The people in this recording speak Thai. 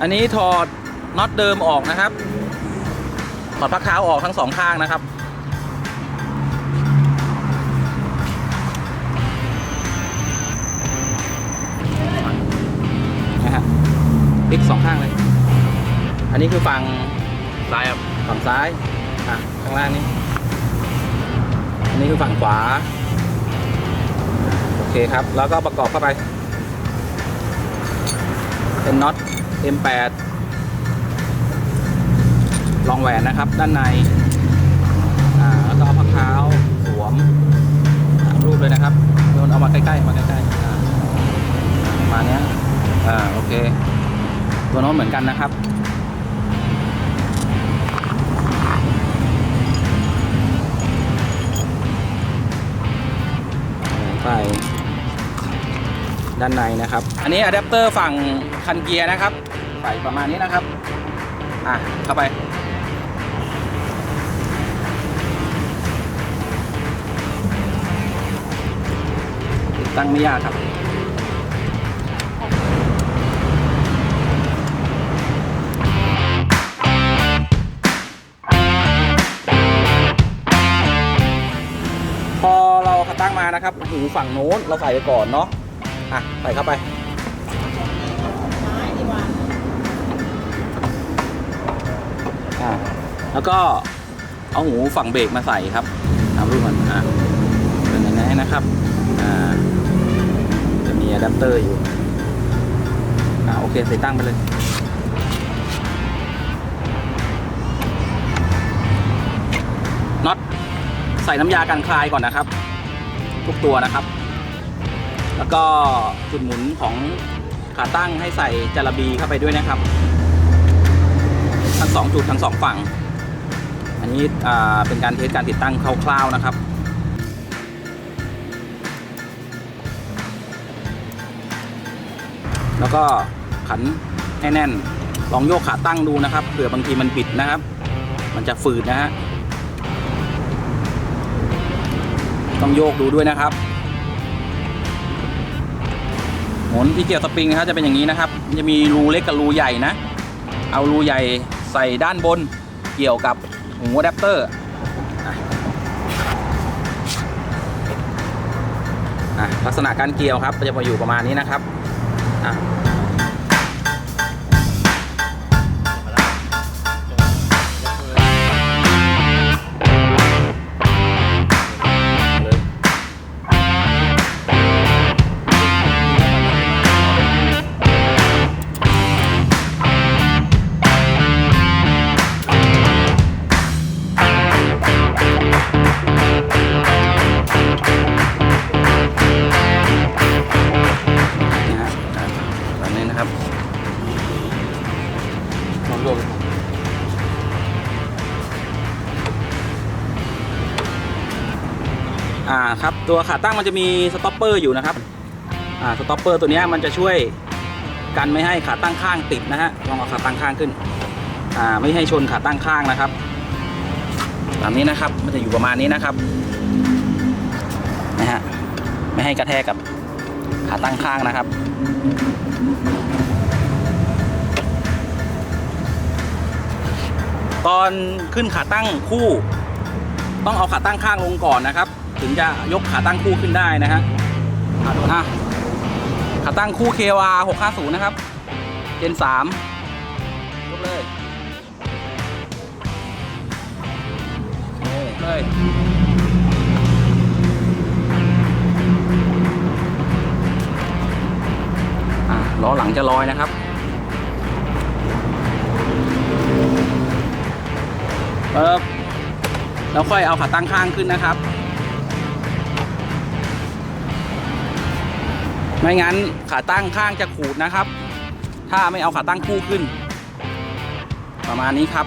อันนี้ถอด น็อตเดิมออกนะครับถอดพักเท้าออกทั้งสองข้างนะครับ นะฮะพลิกสองข้างเลย อันนี้คือฝั่งซ้ายครับฝั่งซ้าย อะ ข้างล่างนี้ อันนี้คือฝั่งขวา โอเคครับ แล้วก็ประกอบเข้าไป เป็นน็อต M8 รองแหวนนะครับ ด้านในอ่าแล้วก็เอาพักเท้าสวมตามรูปเลยนะครับโยนเอามาใกล้ๆมาใกล้ๆมาเนี้ยอ่าโอเค ตัวน้นเหมือนกันนะครับใส่ด้านในนะครับ อันนี้อะแดปเตอร์ฝั่งคันเกียร์นะครับใส่ประมาณนี้นะครับ อะเข้าไป ตั้งไม่ยากครับ พอเราขาตั้งมานะครับหูฝั่งโน้นเราใส่ไปก่อนเนาะอะใส่เข้าไปอ่าแล้วก็เอาหูฝั่งเบรกมาใส่ครับตามรูปมันอ่าเป็นอย่างนี้นะครับอ่า อะแดปเตอร์อยู่ อ่าโอเคใส่ตั้งไปเลย น็อตใส่น้ำยากันคลายก่อนนะครับ ทุกตัวนะครับ แล้วก็จุดหมุนของขาตั้งให้ใส่จาระบีเข้าไปด้วยนะครับ ทั้งสองจุดทั้งสองฝั่ง อันนี้อ่าเป็นการเทสการติดตั้งคร่าวๆนะครับ แล้วก็ขันให้แน่น ลองโยกขาตั้งดูนะครับเผื่อบางทีมันบิดนะครับ มันจะฝืดนะฮะต้องโยกดูด้วยนะครับหมุนที่เกี่ยวสปริงนะครับจะเป็นอย่างนี้นะครับ จะมีรูเล็กกับรูใหญ่นะ เอารูใหญ่ใส่ด้านบนเกี่ยวกับหูอะแดปเตอร์ลักษณะการเกี่ยวครับจะมาอยู่ประมาณนี้นะครับ อ่ อ่าครับตัวขาตั้งมันจะมีสต็อปเปอร์อยู่นะครับอ่าสต็อปเปอร์ตัวนี้มันจะช่วยกันไม่ให้ขาตั้งข้างติดนะฮะลองเอาขาตั้งข้างขึ้นอ่าไม่ให้ชนขาตั้งข้างนะครับแบบนี้นะครับมันจะอยู่ประมาณนี้นะครับนะฮะไม่ให้กระแทกกับขาตั้งข้างนะครับตอนขึ้นขาตั้งคู่ ต้องเอาขาตั้งข้างลงก่อนนะครับ ถึงจะยกขาตั้งคู่ขึ้นได้นะฮะอะขาตั้งคู่ KWR 650 นะครับ เจน3ยกเลยโอเคเลยล้อหลังจะลอยนะครับ เออแล้วค่อยเอาขาตั้งข้างขึ้นนะครับ ไม่งั้นขาตั้งข้างจะขูดนะครับ ถ้าไม่เอาขาตั้งคู่ขึ้น ประมาณนี้ครับ